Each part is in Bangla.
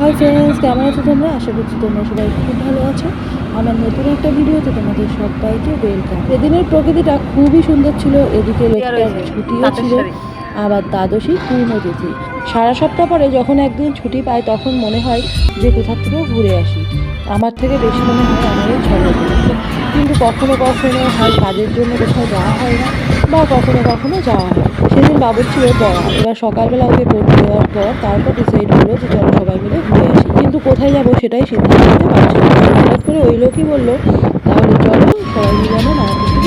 হাই ফ্রেন্ডস কেমন আছো তোমরা? আশা করছি তোমরা সবাই খুব ভালো আছো। আমার নতুন একটা ভিডিওতে তোমাদের সবাইকে ওয়েলকাম এদিনের প্রকৃতিটা খুবই সুন্দর ছিল এদিকে ছুটিও ছিল। আবার দ্বাদশী পূর্ণতিথি সারা সপ্তাহ পরে যখন একদিন ছুটি পাই তখন মনে হয় যে কোথা থেকেও ঘুরে আসি। আমার থেকে বেশি মনে হয় আমার এই ছড়া কিন্তু কখনো কখনো হয় কাজের জন্য কোথাও যাওয়া হয় না বা কখনো কখনো যাওয়া হয় সেদিন বাবুর ছিল পড়া এবার সকালবেলা ওকে পড়তে দেওয়ার পর তারপর ডিসাইড হলো যে চলো সবাই মিলে ঘুরে আসি। কিন্তু কোথায় যাব সেটাই সিদ্ধান্ত নিতে পারছি না। হঠাৎ করে ওই লোকই বলল, তাহলে চলো সবাই মিলে থেকে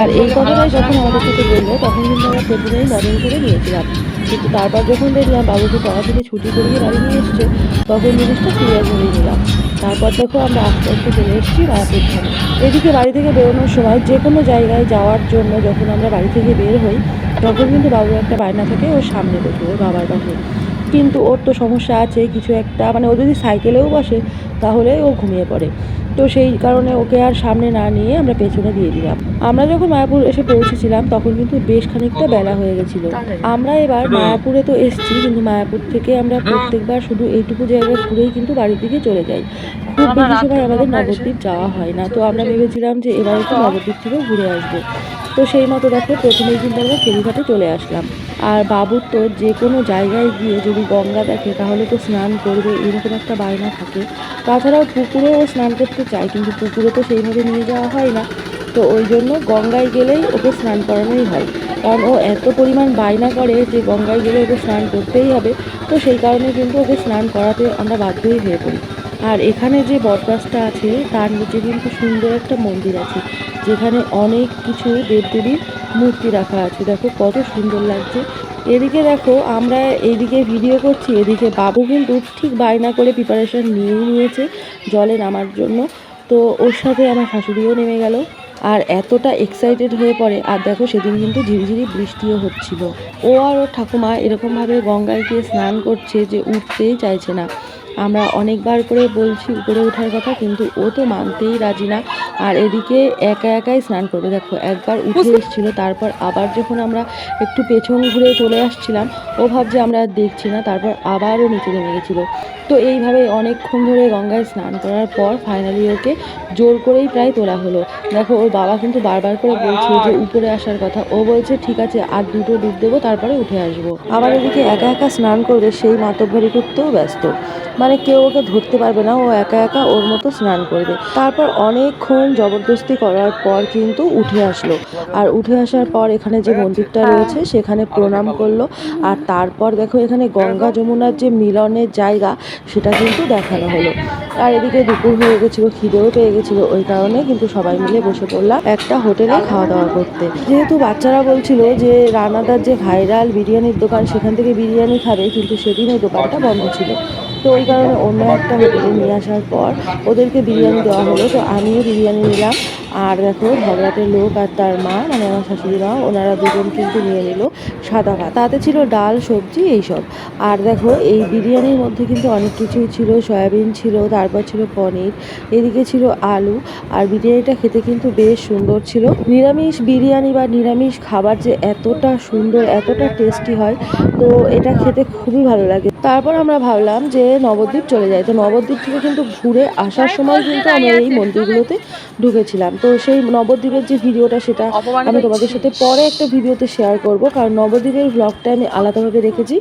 আর এই কথাটাই যখন আমাদের সাথে বলল, তখন কিন্তু আমরা প্রথমেই মডেল করে নিয়েছিলাম। কিন্তু তারপর যখন দেখলাম বাবুকে পড়া থেকে ছুটি করিয়ে বাড়ি নিয়ে এসছে, তখন জিনিসটা সিরিয়াস হয়ে নিলাম তারপর দেখো আমরা আস্তে আস্তে চলে এসেছি রাতের ধারে এদিকে বাড়ি থেকে বেরোনোর সময় যে কোনো জায়গায় যাওয়ার জন্য যখন আমরা বাড়ি থেকে বের হই, তখন কিন্তু বাবু একটা বায়না থাকে, ওর সামনে বসে ওর বাবার পাশে। কিন্তু ওর তো সমস্যা আছে, কিছু একটা মানে ও যদি সাইকেলেও বসে, তাহলে ও ঘুমিয়ে পড়ে। তো সেই কারণে ওকে আর সামনে না নিয়ে আমরা পেছনে দিয়ে দিলাম। আমরা যখন মায়াপুর এসে পৌঁছেছিলাম, তখন কিন্তু বেশ খানিকটা বেলা হয়ে গেছিল। আমরা এবার মায়াপুরে তো এসেছি, কিন্তু মায়াপুর থেকে আমরা প্রত্যেকবার শুধু এইটুকু জায়গায় ঘুরেই কিন্তু বাড়ির দিকে চলে যাই। খুব বেশি সময় আমাদের নবদ্বীপ যাওয়া হয় না। তো আমরা ভেবেছিলাম যে এবার একটু নবদ্বীপ থেকেও ঘুরে আসব। তো সেই মতো দেখো প্রথমেই কিন্তু আমরা ফেরিঘাটে চলে আসলাম। আর বাবুর তো যে কোনো জায়গায় গিয়ে যদি গঙ্গা দেখে, তাহলে তো স্নান করবে, এরকম একটা বায়না থাকে। তাছাড়াও পুকুরেও স্নান করতে চায়, কিন্তু পুকুরে তো সেইভাবে নিয়ে যাওয়া হয় না। তো ওই জন্য গঙ্গায় গেলেই ওকে স্নান করানোই হয়। কারণ ও এত পরিমাণ বায়না করে যে গঙ্গায় গেলে ওকে স্নান করতেই হবে, তো সেই কারণে কিন্তু ওকে স্নান করাতে আমরা বাধ্যই হয়ে পড়ি। আর এখানে যে বটগাছটা আছে, তার নিচে কিন্তু সুন্দর একটা মন্দির আছে। যেখানে অনেক কিছু দেবদেবীর মূর্তি রাখা আছে। দেখো কত সুন্দর লাগছে। এদিকে দেখো আমরা এদিকে ভিডিও করছি, এদিকে বাবু কিন্তু ঠিক বায়না করে প্রিপারেশন নিয়েই নিয়েছে জলে নামার জন্য। তো ওর সাথে আমার শাশুড়িও নেমে গেল আর এতটা এক্সাইটেড হয়ে পড়ে। আর দেখো সেদিন কিন্তু ঝিরিঝিরি বৃষ্টিও হচ্ছিল। ও আর ওর ঠাকুমা এরকমভাবে গঙ্গায় গিয়ে স্নান করছে যে উঠতেই চাইছে না। আমরা অনেকবার করে বলছি উপরে ওঠার কথা কিন্তু ও তো মানতেই রাজি না। আর এদিকে একা একাই স্নান করবে। দেখো একবার উঠে এসেছিল তারপর আবার যখন আমরা একটু পেছন ঘুরে চলে আসছিলাম ও ভাবছে আমরা দেখছি না তারপর আবারও নিচে নেমে গেছিল। তো এইভাবে অনেকক্ষণ ধরে গঙ্গায় স্নান করার পর ফাইনালি ওকে জোর করেই প্রায় তোলা হলো। দেখো ওর বাবা কিন্তু বারবার করে বলছে যে উপরে আসার কথা। ও বলছে ঠিক আছে আর দুটো ডুব দেবো তারপরে উঠে আসব। আবার এদিকে একা একা স্নান করবে সেই মাতব্বরি করতেও ব্যস্ত। মানে কেউ ওকে ধরতে পারবে না, ও একা একা ওর মতো স্নান করবে। তারপর অনেকক্ষণ জবরদস্তি করার পর কিন্তু উঠে আসলো। আর উঠে আসার পর এখানে যে মন্দিরটা রয়েছে, সেখানে প্রণাম করল। আর তারপর দেখো এখানে গঙ্গা যমুনার যে মিলনের জায়গা, সেটা কিন্তু দেখানো হলো। আর এদিকে দুপুর হয়ে গেছিল, খিদেও পেয়ে গেছিল, ওই কারণে কিন্তু সবাই মিলে বসে পড়লাম একটা হোটেলে খাওয়া দাওয়া করতে। যেহেতু বাচ্চারা বলছিল যে রানাদার যে ভাইরাল বিরিয়ানির দোকান, সেখান থেকে বিরিয়ানি খাবে, কিন্তু সেদিন ওই দোকানটা বন্ধ ছিল। তো ওই কারণে অন্য একটা হোটেলে নিয়ে আসার পর ওদেরকে বিরিয়ানি দেওয়া হলো। তো আমিও বিরিয়ানি নিলাম। আর দেখো ভগরাটের লোক আর তার মা মানে আমার শাশুড়ি মা ওনারা দুজন কিন্তু নিয়ে নিল সাদা ভাত। তাতে ছিল ডাল, সবজি, এইসব। আর দেখো, এই বিরিয়ানির মধ্যে কিন্তু অনেক কিছুই ছিল। সয়াবিন ছিল, তারপর ছিল পনির, এদিকে ছিল আলু, আর বিরিয়ানিটা খেতে কিন্তু বেশ সুন্দর ছিল। নিরামিষ বিরিয়ানি বা নিরামিষ খাবার যে এতটা সুন্দর, এতটা টেস্টি হয়, তো এটা খেতে খুবই ভালো লাগে। তারপর আমরা ভাবলাম যে নবদ্বীপ চলে যাই। তো নবদ্বীপ থেকে কিন্তু ঘুরে আসার সময় কিন্তু আমরা এই মন্দিরগুলোতে ঢুকেছিলাম। তো সেই নবদ্বীপের যে ভিডিওটা সেটা আমি তোমাদের সাথে পরে একটা ভিডিওতে শেয়ার করব। কারণ নবদ্বীপের ব্লগটা আমি আলাদাভাবে রেখেছি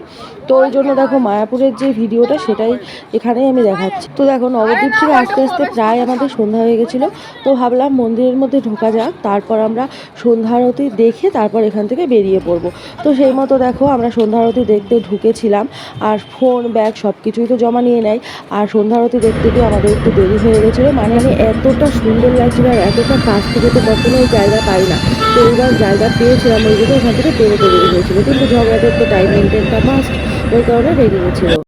তো ওই জন্য দেখো মায়াপুরের যে ভিডিওটা সেটাই এখানেই আমি দেখাচ্ছি। তো দেখো নবদ্বীপ থেকে আস্তে আস্তে প্রায় আমাদের সন্ধ্যা হয়ে গেছিল। তো ভাবলাম মন্দিরের মধ্যে ঢোকা যাক তারপর আমরা সন্ধ্যারতি দেখে তারপর এখান থেকে বেরিয়ে পড়ব। তো সেই মতো দেখো আমরা সন্ধ্যারতি দেখতে ঢুকেছিলাম। আর ফোন ব্যাগ সব কিছুই তো জমা নিয়ে নেয়। আর সন্ধ্যারতি দেখতে গিয়ে আমাদের একটু দেরি হয়ে গেছিল। মানে আমি এতটা সুন্দর লাগছিল আর এতটা কাছ থেকে তো কখনো এই জায়গা পাই না। তো এইবার জায়গা পেয়েছিলাম ওই জন্য ওখান থেকে বেরোতে বেরিয়ে হয়েছিল। কিন্তু ঝগড়াতে তো টাইম মেনটেনটা মাস্ট ওই কারণে বেরিয়ে গেছিল